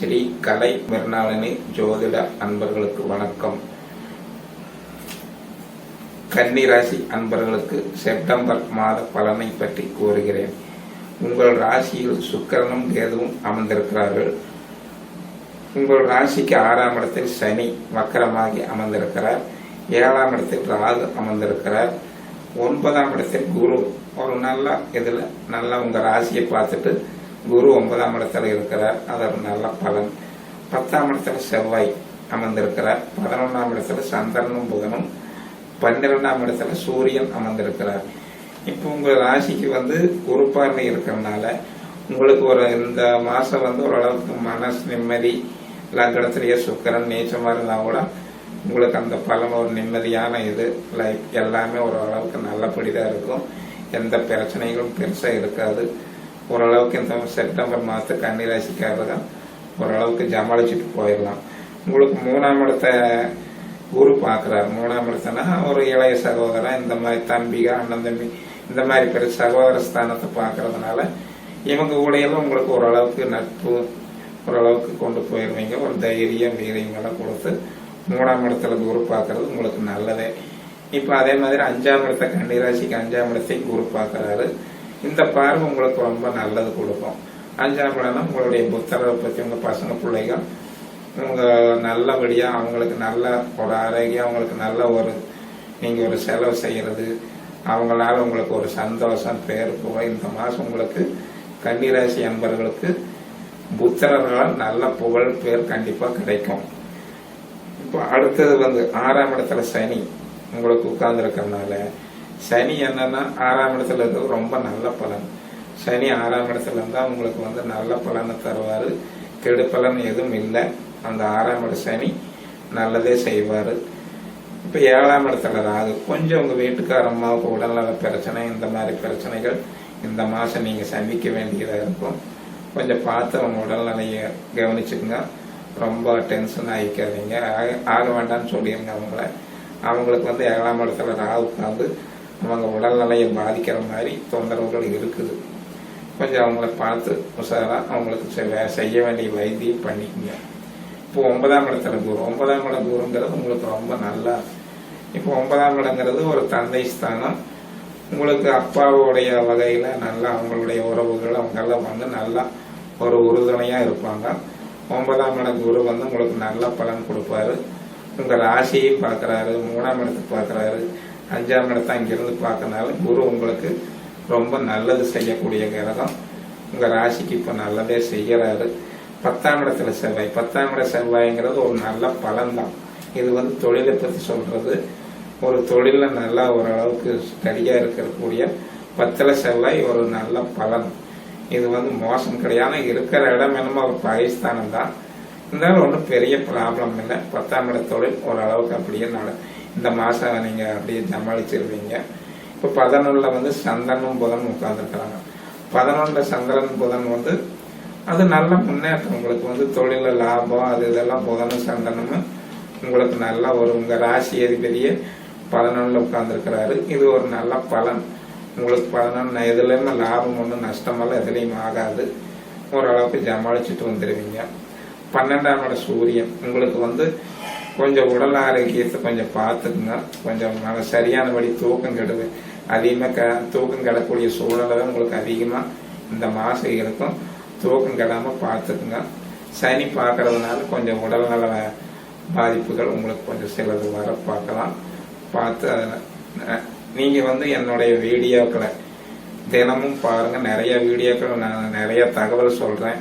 ஸ்ரீ கலை மிருணாளினி ஜோதிட அன்பர்களுக்கு வணக்கம். கன்னிராசி அன்பர்களுக்கு செப்டம்பர் மாத பலனை பற்றி கூறுகிறேன். உங்கள் ராசியில் சுக்கரனும் கேதுவும் அமர்ந்திருக்கிறார்கள். உங்கள் ராசிக்கு ஆறாம் இடத்தில் சனி வக்கரமாகி அமர்ந்திருக்கிறார். ஏழாம் இடத்தில் ராகு அமர்ந்திருக்கிறார். ஒன்பதாம் இடத்தில் குரு ஒரு நல்ல இதில் நல்லா உங்கள் ராசியை பார்த்துட்டு குரு ஒன்பதாம் இடத்துல இருக்கிறார். அது ஒரு நல்ல பலன். பத்தாம் இடத்துல செவ்வாய் அமர்ந்திருக்கிறார். பதினொன்றாம் இடத்துல சந்திரனும் புதனும். பன்னிரெண்டாம் இடத்துல சூரியன் அமர்ந்திருக்கிறார். இப்போ உங்கள் ராசிக்கு வந்து குரு பார்வை இருக்கிறதுனால உங்களுக்கு ஒரு இந்த மாதம் வந்து ஓரளவுக்கு மனசு நிம்மதி லக்னத்திலேயே சுக்கரன் நீச்சமாக இருந்தால் கூட உங்களுக்கு அந்த பலன் ஒரு நிம்மதியான இது. லைஃப் எல்லாமே ஓரளவுக்கு நல்லபடி தான் இருக்கும். எந்த பிரச்சனைகளும் பெருசாக இருக்காது. ஓரளவுக்கு இந்த செப்டம்பர் மாதத்து கன்னிராசிக்காரர் தான் ஓரளவுக்கு ஜமாளிச்சுட்டு போயிடலாம். உங்களுக்கு மூணாம் இடத்த குரு பார்க்குறாரு. மூணாம் இடத்தனா ஒரு இளைய சகோதரன் இந்த மாதிரி தம்பிகள் அண்ணன் தம்பி இந்த மாதிரி பெரிய சகோதர ஸ்தானத்தை பார்க்கறதுனால இவங்க கூடையெல்லாம் உங்களுக்கு ஓரளவுக்கு நட்பு ஓரளவுக்கு கொண்டு போயிடுவீங்க ஒரு தைரியம் வீரியம் எல்லாம் கொடுத்து மூணாம் இடத்துல குரு பார்க்கறது உங்களுக்கு நல்லதே. இப்போ அதே மாதிரி அஞ்சாம் இடத்த கன்னிராசிக்கு அஞ்சாம் இடத்தையும் குரு பார்க்கறாரு. இந்த பார்வை உங்களுக்கு ரொம்ப நல்லது கொடுக்கும் அஞ்சாம் இடம்னா உங்களுடைய புத்தரை பற்றி உங்கள் பசங்க பிள்ளைகள் உங்க நல்லபடியாக அவங்களுக்கு நல்ல ஒரு ஆரோக்கியம் அவங்களுக்கு நல்ல ஒரு நீங்கள் ஒரு செலவு செய்கிறது அவங்களால உங்களுக்கு ஒரு சந்தோஷம் பேர் புகழ் இந்த மாதம் உங்களுக்கு கன்னிராசி என்பவர்களுக்கு புத்திரர்களால் நல்ல புகழ் பேர் கண்டிப்பாக கிடைக்கும். இப்போ அடுத்தது வந்து ஆறாம் இடத்துல சனி உங்களுக்கு உட்கார்ந்து சனி என்னன்னா ஆறாம் இடத்துல இருக்கிறது ரொம்ப நல்ல பலன். சனி ஆறாம் இடத்துல இருந்தா உங்களுக்கு வந்து நல்ல பலனை தருவாரு. கெடு பலன் எதுவும் இல்லை. அந்த ஆறாம் இட சனி நல்லதே செய்வார். இப்போ ஏழாம் இடத்துல ராகு கொஞ்சம் உங்கள் வீட்டுக்காரம்மாவுக்கு உடல்நல பிரச்சனை இந்த மாதிரி பிரச்சனைகள் இந்த மாதம் நீங்கள் சந்திக்க வேண்டியதாக இருக்கும். கொஞ்சம் பார்த்து அவங்க உடல்நிலையை கவனிச்சுக்கோங்க. ரொம்ப டென்ஷன் ஆகிக்காதீங்க ஆக- ஆக வேண்டாம்னு சொல்லிடுங்க அவங்கள. அவங்களுக்கு வந்து ஏழாம் இடத்துல ராகு உட்காந்து அவங்க உடல்நிலையை பாதிக்கிற மாதிரி தொந்தரவுகள் இருக்குது. கொஞ்சம் அவங்கள பார்த்து உஷாராக அவங்களுக்கு செய்ய வேண்டிய வைத்தியம் பண்ணிக்கோங்க. இப்போ ஒன்பதாம் இடத்துல குரு. ஒன்பதாம் இடம் குருங்கிறது உங்களுக்கு ரொம்ப நல்லா இப்போ ஒன்பதாம் இடங்கிறது ஒரு தந்தை ஸ்தானம். உங்களுக்கு அப்பாவுடைய வகையில நல்லா அவங்களுடைய உறவுகள் அவங்கெல்லாம் வந்து நல்லா ஒரு உறுதுணையா இருப்பாங்க. ஒன்பதாம் இடம் குரு வந்து உங்களுக்கு நல்ல பலன் கொடுப்பாரு. உங்க ராசியையும் பார்க்குறாரு. மூணாம் இடத்தை பார்க்குறாரு. அஞ்சாம் இடத்தை அங்கிருந்து பார்த்தனால குரு உங்களுக்கு ரொம்ப நல்லது செய்யக்கூடிய கிரகம். உங்க ராசிக்கு இப்ப நல்லதே செய்யறாரு. பத்தாம் இடத்துல செவ்வாய். பத்தாம் இட செவ்வாய்ங்கிறது ஒரு நல்ல பலன் தான் இது வந்து தொழிலை பத்தி சொல்றது. ஒரு தொழில நல்லா ஓரளவுக்கு ஸ்டடியா இருக்கக்கூடிய பத்தில செவ்வாய் ஒரு நல்ல பலன். இது வந்து மோசம் கிடையாது. இருக்கிற இடம் என்னமோ ஒரு பாகிஸ்தானம் தான் இருந்தாலும் ஒன்றும் பெரிய ப்ராப்ளம் இல்லை. பத்தாம் இட தொழில் ஓரளவுக்கு அப்படியே நட இந்த மாசம் நீங்க அப்படியே சமாளிச்சிருவீங்க இப்போ பதினொன்னுல வந்து சந்திரனும் புதனும் உட்கார்ந்துருக்கிறாங்க. பதினொன்றுல சந்திரன் புதன் வந்து அது நல்ல முன்னேற்றம். உங்களுக்கு வந்து தொழில லாபம் அது இதெல்லாம் புதனும் சந்தனமும் உங்களுக்கு நல்லா ஒரு உங்க ராசி அதிபதியே பதினொன்னுல உட்கார்ந்துருக்கிறாரு. இது ஒரு நல்ல பலன். உங்களுக்கு பதினொன்று எதுலையுமே லாபம் ஒன்றும் நஷ்டமெல்லாம் எதுலையும் ஆகாது. ஓரளவுக்கு சமாளிச்சுட்டு வந்துடுவீங்க பன்னெண்டாம் இட சூரியன். உங்களுக்கு வந்து கொஞ்சம் உடல் ஆரோக்கியத்தை கொஞ்சம் பார்த்துக்குங்க கொஞ்சம் நல்ல சரியானபடி தூக்கம் கெடுது. அதிகமாக க தூக்கம் கெடக்கூடிய சூழலை உங்களுக்கு அதிகமாக இந்த மாதம் இருக்கும். தூக்கம் கெடாமல் பார்த்துக்குங்க. சனி பார்க்கறதுனால கொஞ்சம் உடல்நல பாதிப்புகள் உங்களுக்கு கொஞ்சம் சிலது வர பார்க்கலாம். பார்த்து நீங்கள் வந்து என்னுடைய வீடியோக்களை தினமும் பாருங்கள் நிறைய வீடியோக்கள் நான் நிறைய தகவல் சொல்கிறேன்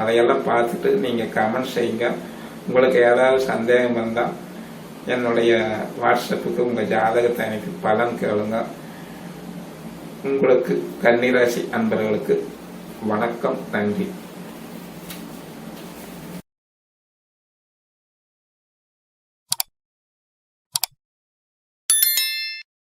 அதையெல்லாம் பார்த்துட்டு நீங்கள் கமெண்ட் செய்யுங்க. உங்களுக்கு ஏதாவது சந்தேகம் வந்தால் என்னுடைய வாட்ஸ்அப்புக்கு உங்கள் ஜாதகத்தை அனுப்பி பலன் கேளுங்க. உங்களுக்கு கன்னிராசி அன்பர்களுக்கு வணக்கம் நன்றி.